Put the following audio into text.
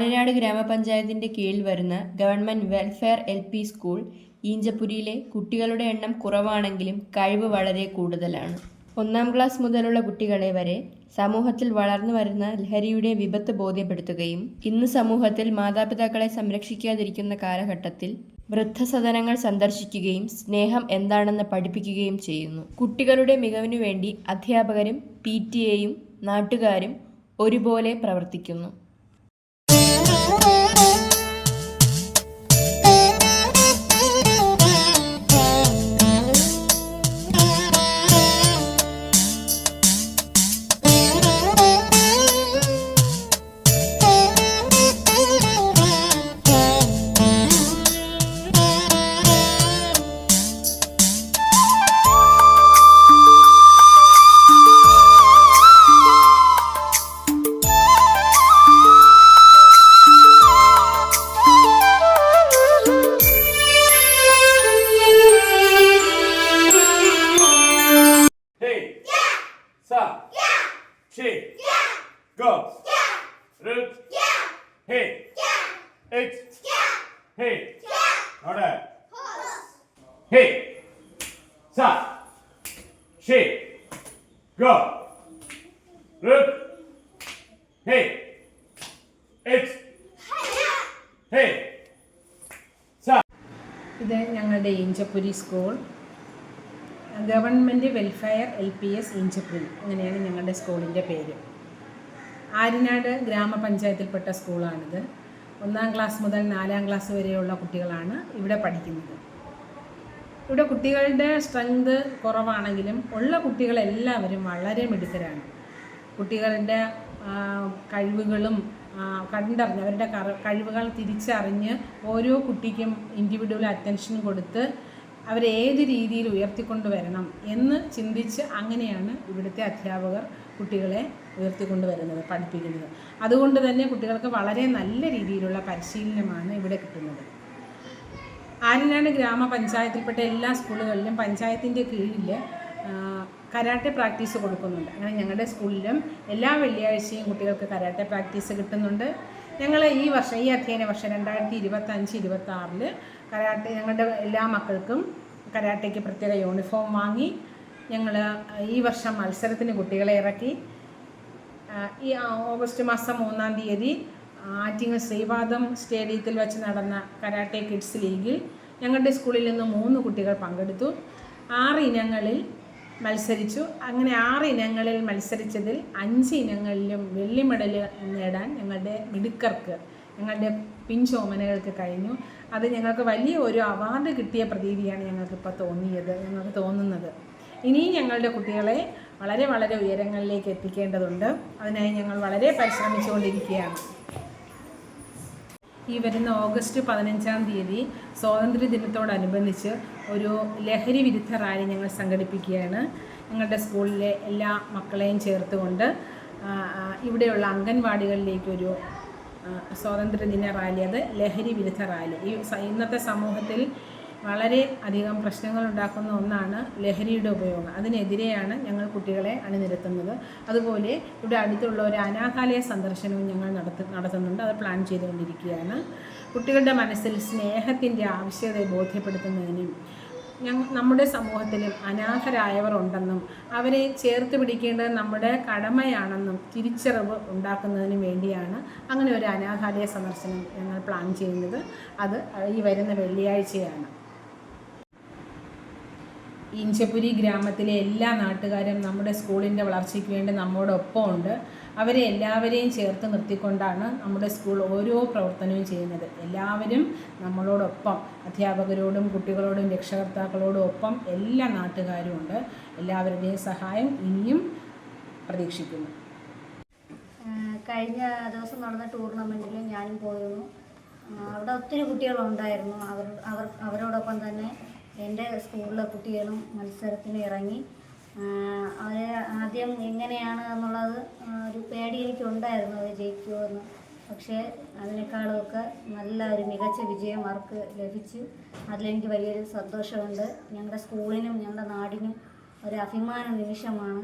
ആര്യനാട് ഗ്രാമപഞ്ചായത്തിന്റെ കീഴിൽ വരുന്ന government welfare L P school ഈഞ്ചപ്പുരിയിലെ കുട്ടികളുടെ എണ്ണം കുറവാണെങ്കിലും കഴിവ് വളരെ കൂടുതലാണ്. ഒന്നാം ക്ലാസ് മുതലുള്ള കുട്ടികളെ വരെ സമൂഹത്തിൽ വളർന്നു വരുന്ന ലഹരിയുടെ വിപത്ത് ബോധ്യപ്പെടുത്തുകയും ഇന്ന് സമൂഹത്തിൽ മാതാപിതാക്കളെ സംരക്ഷിക്കാതിരിക്കുന്ന കാലഘട്ടത്തിൽ വൃദ്ധസദനങ്ങൾ സന്ദർശിക്കുകയും സ്നേഹം എന്താണെന്ന് പഠിപ്പിക്കുകയും ചെയ്യുന്നു. കുട്ടികളുടെ മികവിനു വേണ്ടി അധ്യാപകരും പി ടി എയും നാട്ടുകാരും ഒരുപോലെ പ്രവർത്തിക്കുന്നു. Root. Yeah. Hey. Yeah. It. Yeah. Hey. Yeah. Order. Hey. Sa. She. Go. Root. Hey. It. Hey. Sa. ഇത് ഞങ്ങളുടെ Eenchapuri school government welfare L P S Eenchapuri അങ്ങനെയാണ് ഞങ്ങളുടെ സ്കൂളിന്റെ പേര്. ആര്യനാട് ഗ്രാമപഞ്ചായത്തിൽപ്പെട്ട സ്കൂളാണിത്. ഒന്നാം ക്ലാസ് മുതൽ നാലാം ക്ലാസ് വരെയുള്ള കുട്ടികളാണ് ഇവിടെ പഠിക്കുന്നത്. ഇവിടെ കുട്ടികളുടെ സ്ട്രെങ്ത് കുറവാണെങ്കിലും ഉള്ള കുട്ടികളെല്ലാവരും വളരെ മിടുക്കരാണ്. കുട്ടികളുടെ കഴിവുകളും കണ്ടറിഞ്ഞ് അവരുടെ കഴിവുകൾ തിരിച്ചറിഞ്ഞ് ഓരോ കുട്ടിക്കും ഇൻഡിവിജ്വൽ അറ്റൻഷൻ കൊടുത്ത് അവരെ ഏത് രീതിയിൽ ഉയർത്തിക്കൊണ്ടുവരണം എന്ന് ചിന്തിച്ച് അങ്ങനെയാണ് ഇവിടുത്തെ അധ്യാപകർ കുട്ടികളെ ഉയർത്തിക്കൊണ്ടുവരുന്നത് പഠിപ്പിക്കുന്നത്. അതുകൊണ്ട് തന്നെ കുട്ടികൾക്ക് വളരെ നല്ല രീതിയിലുള്ള പരിശീലനമാണ് ഇവിടെ കിട്ടുന്നത്. ആര്യനാട് ഗ്രാമപഞ്ചായത്തിൽപ്പെട്ട എല്ലാ സ്കൂളുകളിലും പഞ്ചായത്തിന്റെ കീഴിൽ കരാട്ടെ പ്രാക്ടീസ് കൊടുക്കുന്നുണ്ട്. അങ്ങനെ ഞങ്ങളുടെ സ്കൂളിലും എല്ലാ വെള്ളിയാഴ്ചയും കുട്ടികൾക്ക് കരാട്ടെ പ്രാക്ടീസ് കിട്ടുന്നുണ്ട്. ഞങ്ങൾ ഈ വർഷം ഈ അധ്യയന വർഷം രണ്ടായിരത്തി ഇരുപത്തഞ്ച് ഇരുപത്തി ആറിൽ കരാട്ടെ ഞങ്ങളുടെ എല്ലാ മക്കൾക്കും കരാട്ടയ്ക്ക് പ്രത്യേക യൂണിഫോം വാങ്ങി ഞങ്ങൾ ഈ വർഷം മത്സരത്തിന് കുട്ടികളെ ഇറക്കി. ഈ ഓഗസ്റ്റ് മാസം മൂന്നാം തീയതി ആറ്റിങ്ങൽ ശ്രീപാദം സ്റ്റേഡിയത്തിൽ വെച്ച് നടന്ന കരാട്ടെ കിഡ്സ് ലീഗിൽ ഞങ്ങളുടെ സ്കൂളിൽ നിന്ന് മൂന്ന് കുട്ടികൾ പങ്കെടുത്തു. ആറ് ഇനങ്ങളിൽ മത്സരിച്ചു. അങ്ങനെ ആറ് ഇനങ്ങളിൽ മത്സരിച്ചതിൽ അഞ്ച് ഇനങ്ങളിലും വെള്ളി മെഡൽ നേടാൻ ഞങ്ങളുടെ മിടുക്കർക്ക് ഞങ്ങളുടെ പിൻചോമനകൾക്ക് കഴിഞ്ഞു. അത് ഞങ്ങൾക്ക് വലിയ ഒരു അവാർഡ് കിട്ടിയ പ്രതീതിയാണ് ഞങ്ങൾക്കിപ്പോൾ തോന്നിയത് ഞങ്ങൾക്ക് തോന്നുന്നത്. ഇനിയും ഞങ്ങളുടെ കുട്ടികളെ വളരെ വളരെ ഉയരങ്ങളിലേക്ക് എത്തിക്കേണ്ടതുണ്ട്. അതിനായി ഞങ്ങൾ വളരെ പരിശ്രമിച്ചുകൊണ്ടിരിക്കുകയാണ്. ഈ വരുന്ന ഓഗസ്റ്റ് പതിനഞ്ചാം തീയതി സ്വാതന്ത്ര്യ ദിനത്തോടനുബന്ധിച്ച് ഒരു ലഹരി വിരുദ്ധ റാലി ഞങ്ങൾ സംഘടിപ്പിക്കുകയാണ്. ഞങ്ങളുടെ സ്കൂളിലെ എല്ലാ മക്കളെയും ചേർത്തുകൊണ്ട് ഇവിടെയുള്ള അംഗൻവാടികളിലേക്കൊരു സ്വാതന്ത്ര്യദിന റാലി അത് ലഹരി വിരുദ്ധ റാലി. ഈ ഇന്നത്തെ സമൂഹത്തിൽ വളരെ അധികം പ്രശ്നങ്ങൾ ഉണ്ടാക്കുന്ന ഒന്നാണ് ലഹരിയുടെ ഉപയോഗം. അതിനെതിരെയാണ് ഞങ്ങൾ കുട്ടികളെ അണിനിരത്തുന്നത്. അതുപോലെ ഇവിടെ അടുത്തുള്ള ഒരു അനാഥാലയ സന്ദർശനവും ഞങ്ങൾ നടത്തു നടത്തുന്നുണ്ട്. അത് പ്ലാൻ ചെയ്തുകൊണ്ടിരിക്കുകയാണ്. കുട്ടികളുടെ മനസ്സിൽ സ്നേഹത്തിന്റെ ആവശ്യകതയെ ബോധ്യപ്പെടുത്തുന്നതിനും ഞങ്ങൾ നമ്മുടെ സമൂഹത്തിലും അനാഥരായവർ ഉണ്ടെന്നും അവരെ ചേർത്ത് പിടിക്കേണ്ടത് നമ്മുടെ കടമയാണെന്നും തിരിച്ചറിവ് ഉണ്ടാക്കുന്നതിനും വേണ്ടിയാണ് അങ്ങനെ ഒരു അനാഥാലയ സന്ദർശനം ഞങ്ങൾ പ്ലാൻ ചെയ്യുന്നത്. അത് ഈ വരുന്ന വെള്ളിയാഴ്ചയാണ്. ഇഞ്ചപ്പുരി ഗ്രാമത്തിലെ എല്ലാ നാട്ടുകാരും നമ്മുടെ സ്കൂളിന്റെ വളർച്ചയ്ക്ക് വേണ്ടി നമ്മോടൊപ്പം ഉണ്ട് അവരെ എല്ലാവരെയും ചേർത്ത് നിർത്തിക്കൊണ്ടാണ് നമ്മുടെ സ്കൂൾ ഓരോ പ്രവർത്തനവും ചെയ്യുന്നത്. എല്ലാവരും നമ്മളോടൊപ്പം അധ്യാപകരോടും കുട്ടികളോടും രക്ഷകർത്താക്കളോടും ഒപ്പം എല്ലാ നാട്ടുകാരും ഉണ്ട്. എല്ലാവരുടെയും സഹായം ഇനിയും പ്രതീക്ഷിക്കുന്നു. കഴിഞ്ഞ ദിവസം നടന്ന ടൂർണമെന്റിൽ ഞാനും പോയിരുന്നു. അവിടെ ഒത്തിരി കുട്ടികളുണ്ടായിരുന്നു. അവർ അവർ തന്നെ എന്റെ സ്കൂളിലെ കുട്ടികളും മത്സരത്തിന് ഇറങ്ങി. അവരെ ആദ്യം എങ്ങനെയാണ് എന്നുള്ളത് ഒരു പേടി എനിക്കുണ്ടായിരുന്നു അവർ ജയിക്കുമോ എന്ന്. പക്ഷേ അതിനേക്കാളുമൊക്കെ നല്ല ഒരു മികച്ച വിജയം അവർക്ക് ലഭിച്ചു. അതിലെനിക്ക് വലിയൊരു സന്തോഷമുണ്ട്. ഞങ്ങളുടെ സ്കൂളിനും ഞങ്ങളുടെ നാടിനും ഒരു അഭിമാന നിമിഷമാണ്.